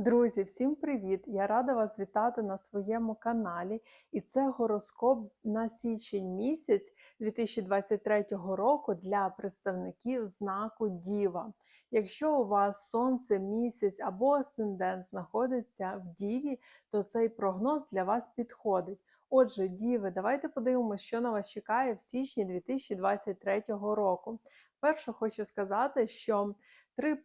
Друзі, всім привіт! Я рада вас вітати на своєму каналі. І це гороскоп на січень місяць 2023 року для представників знаку Діва. Якщо у вас сонце, місяць або асцендент знаходиться в Діві, то цей прогноз для вас підходить. Отже, Діви, давайте подивимося, що на вас чекає в січні 2023 року. Перше, хочу сказати, що Три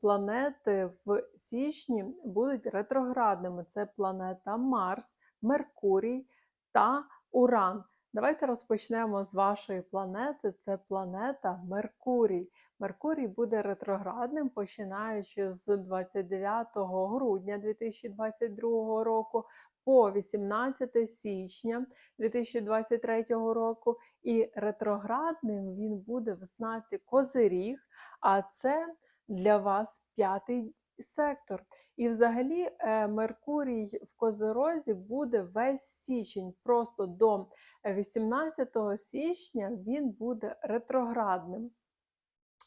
планети в січні будуть ретроградними: це планета Марс, Меркурій та Уран. Давайте розпочнемо з вашої планети. Це планета Меркурій. Меркурій буде ретроградним, починаючи з 29 грудня 2022 року по 18 січня 2023 року. І ретроградним він буде в знаці Козиріг, а це для вас п'ятий сектор. І взагалі е, Меркурій в Козерозі буде весь січень. Просто до 18 січня він буде ретроградним.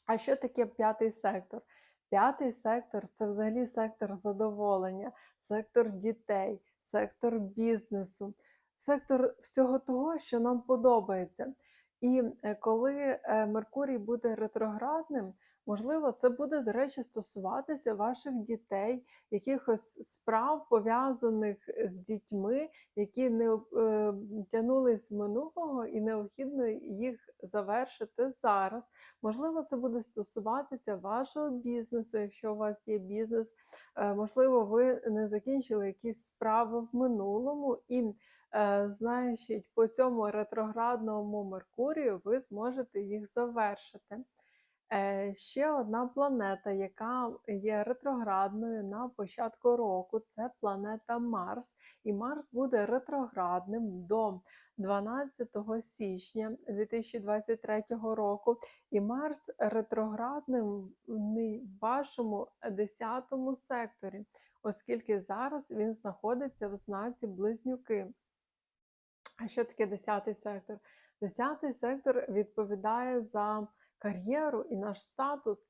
А що таке п'ятий сектор? П'ятий сектор це взагалі сектор задоволення, сектор дітей, сектор бізнесу, сектор всього того, що нам подобається. І е, коли е, Меркурій буде ретроградним, Можливо, це буде, до речі, стосуватися ваших дітей, якихось справ пов'язаних з дітьми, які не е, тягнулись з минулого, і необхідно їх завершити зараз. Можливо, це буде стосуватися вашого бізнесу, якщо у вас є бізнес. Е, можливо, ви не закінчили якісь справи в минулому, і, е, значить, по цьому ретроградному Меркурію ви зможете їх завершити. Е, ще одна планета, яка є ретроградною на початку року, це планета Марс. І Марс буде ретроградним до 12 січня 2023 року. І Марс ретроградним в вашому 10 секторі, оскільки зараз він знаходиться в знаці Близнюки. А що таке 10 сектор? 10 сектор відповідає за кар'єру і наш статус.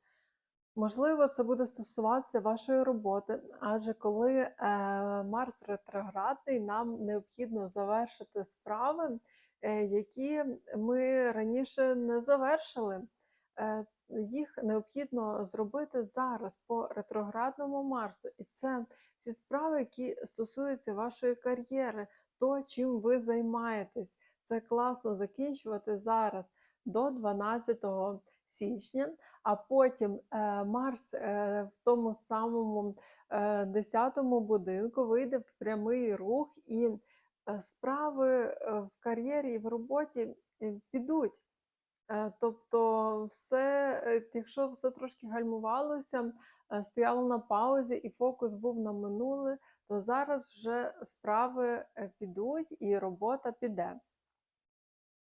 Можливо, це буде стосуватися вашої роботи, адже коли е, Марс ретроградний, нам необхідно завершити справи, е, які ми раніше не завершили. Е, їх необхідно зробити зараз по ретроградному Марсу. І це всі справи, які стосуються вашої кар'єри, то, чим ви займаєтесь. Це класно закінчувати зараз до 12 січня, а потім е, Марс е, в тому самому 10 е, будинку вийде в прямий рух, і справи в кар'єрі і в роботі підуть. Тобто, все, якщо все трошки гальмувалося, стояло на паузі і фокус був на минуле, то зараз вже справи підуть і робота піде.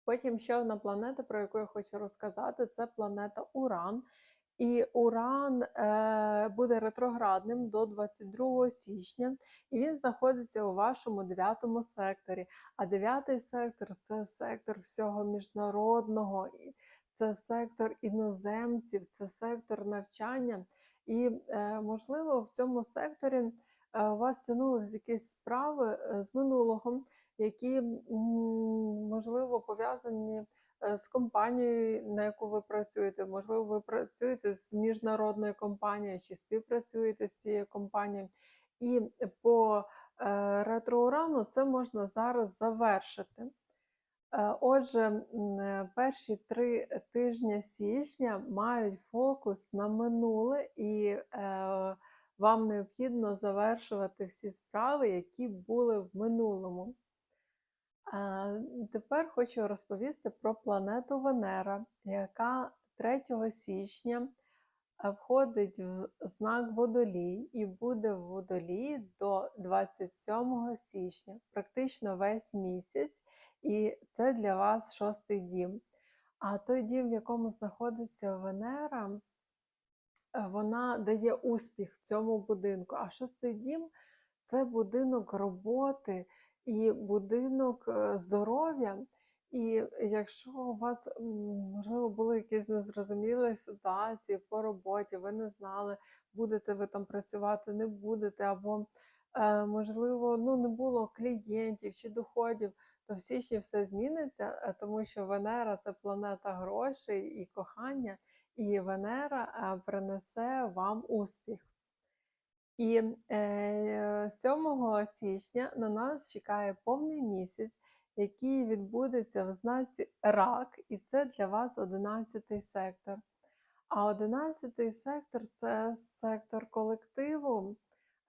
Потім ще одна планета, про яку я хочу розказати, це планета Уран. І Уран е, буде ретроградним до 22 січня, і він знаходиться у вашому дев'ятому секторі. А дев'ятий сектор це сектор всього міжнародного, це сектор іноземців, це сектор навчання. І, е, можливо, в цьому секторі е, у вас тянулись якісь справи е, з минулого які можливо пов'язані е, з компанією, на яку ви працюєте. Можливо, ви працюєте з міжнародною компанією чи співпрацюєте з цією компанією. І по е, ретроурану це можна зараз завершити. Е, отже, перші три тижні січня мають фокус на минуле, і вам необхідно завершувати всі справи, які були в минулому. Тепер хочу розповісти про планету Венера, яка 3 січня входить в знак Водолій і буде в Водолії до 27 січня, практично весь місяць, і це для вас шостий дім. А той дім, в якому знаходиться Венера, вона дає успіх в цьому будинку. А шостий дім це будинок роботи і будинок е, здоров'я. І якщо у вас, можливо, були якісь незрозумілі ситуації по роботі, ви не знали, будете ви там працювати, не будете, або, е, можливо, ну, не було клієнтів чи доходів, то в січні все зміниться, е, тому що Венера це планета грошей і кохання, і Венера принесе вам успіх. І е, 7 січня на нас чекає повний місяць, який відбудеться в знаці Рак, і це для вас 11 сектор. А 11 сектор це сектор колективу,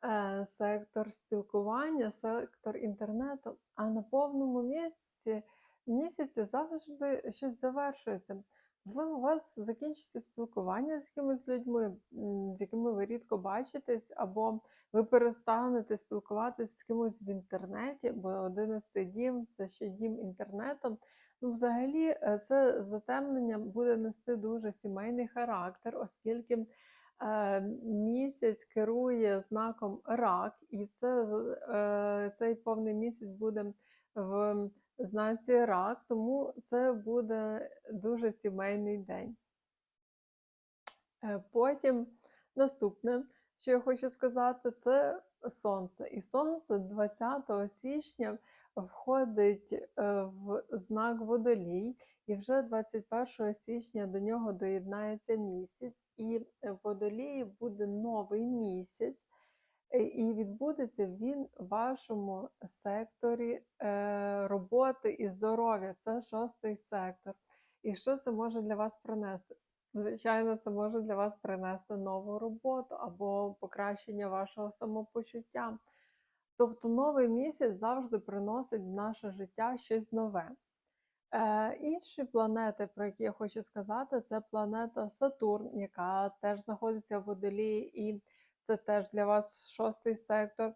е, сектор спілкування, сектор інтернету. А на повному місяці, місяці завжди щось завершується. Можливо, у вас закінчиться спілкування з якимись людьми, з якими ви рідко бачитесь, або ви перестанете спілкуватися з кимось в інтернеті, бо 11 дім це ще дім інтернету. Ну, взагалі, е, це затемнення буде нести дуже сімейний характер, оскільки е, місяць керує знаком рак, і це, е, цей повний місяць буде в знаці рак, тому це буде дуже сімейний день. Е, Потім наступне, що я хочу сказати, це сонце. І сонце 20 січня входить е, в знак водолій, і вже 21 січня до нього доєднається місяць, і водолії буде новий місяць. Е, І відбудеться він в вашому секторі е, роботи і здоров'я. Це шостий сектор. І що це може для вас принести? Звичайно, це може для вас принести нову роботу або покращення вашого самопочуття. Тобто новий місяць завжди приносить в наше життя щось нове. Е, інші планети, про які я хочу сказати, це планета Сатурн, яка теж знаходиться в водолії, і це теж для вас шостий сектор.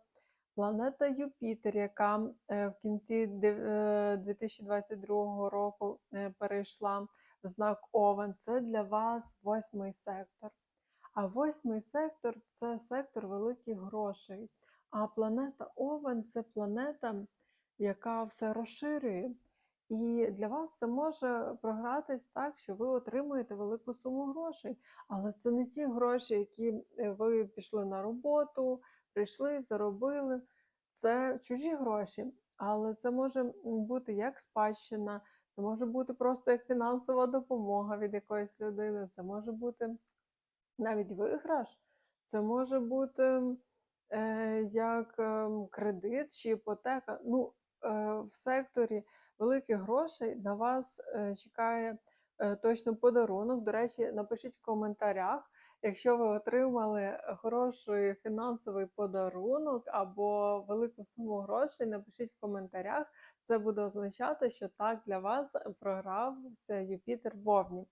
Планета Юпітер, яка е, в кінці е, 2022 року е, перейшла в знак Овен, це для вас восьмий сектор. А восьмий сектор це сектор великих грошей. А планета Овен це планета, яка все розширює. І для вас це може програтись так, що ви отримуєте велику суму грошей. Але це не ті гроші, які е, ви пішли на роботу, прийшли, заробили. Це чужі гроші. Але це може бути як спадщина, це може бути просто як фінансова допомога від якоїсь людини, це може бути навіть виграш, це може бути е, як ем, кредит чи іпотека. Ну, в секторі великих грошей на вас е, чекає е, точно подарунок. До речі, напишіть в коментарях, якщо ви отримали хороший фінансовий подарунок або велику суму грошей, напишіть в коментарях. Це буде означати, що так для вас програвся Юпітер в Овні.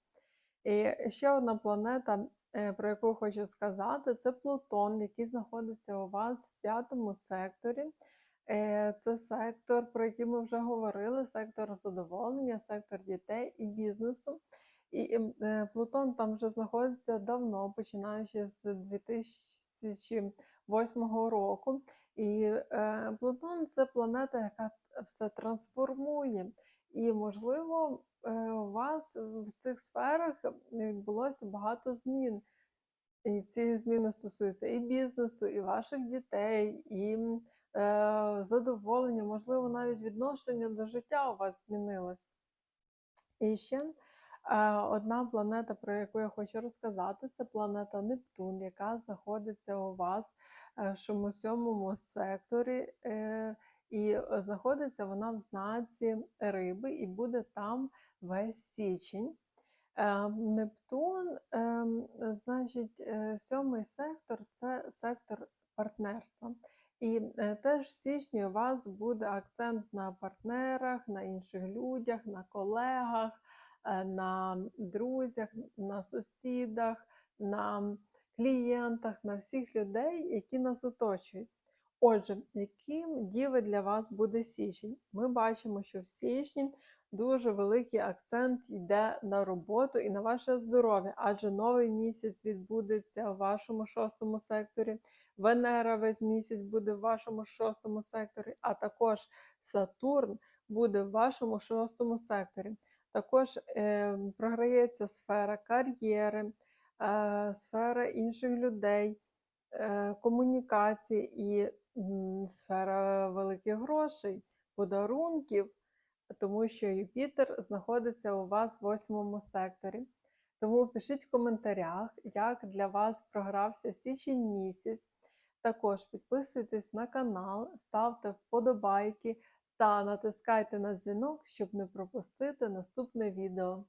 І ще одна планета, е, про яку хочу сказати, це Плутон, який знаходиться у вас в п'ятому секторі. Е, Це сектор, про який ми вже говорили: сектор задоволення, сектор дітей і бізнесу. І ем, е, Плутон там вже знаходиться давно, починаючи з 2008 року. І е, Плутон це планета, яка все трансформує. І, можливо, у вас в цих сферах відбулося багато змін. І ці зміни стосуються і бізнесу, і ваших дітей, і задоволення, можливо, навіть відношення до життя у вас змінилось. І ще е, одна планета, про яку я хочу розказати, це планета Нептун, яка знаходиться у вас е, в сьомому секторі. е, І е, знаходиться вона в знаці риби і буде там весь січень. Е, Нептун, значить, е, сьомий сектор це сектор партнерства. І е, теж в січні у вас буде акцент на партнерах, на інших людях, на колегах, е, на друзях, на сусідах, на клієнтах, на всіх людей, які нас оточують. Отже, яким діви для вас буде січень? Ми бачимо, що в січні дуже великий акцент йде на роботу і на ваше здоров'я, адже новий місяць відбудеться в вашому шостому секторі. Венера весь місяць буде в вашому шостому секторі, а також Сатурн буде в вашому шостому секторі. Також е, програється сфера кар'єри, е, сфера інших людей, е, комунікації і сфера великих грошей, подарунків, тому що Юпітер знаходиться у вас в восьмому секторі. Тому пишіть в коментарях, як для вас програвся січень місяць. Також підписуйтесь на канал, ставте вподобайки та натискайте на дзвінок, щоб не пропустити наступне відео.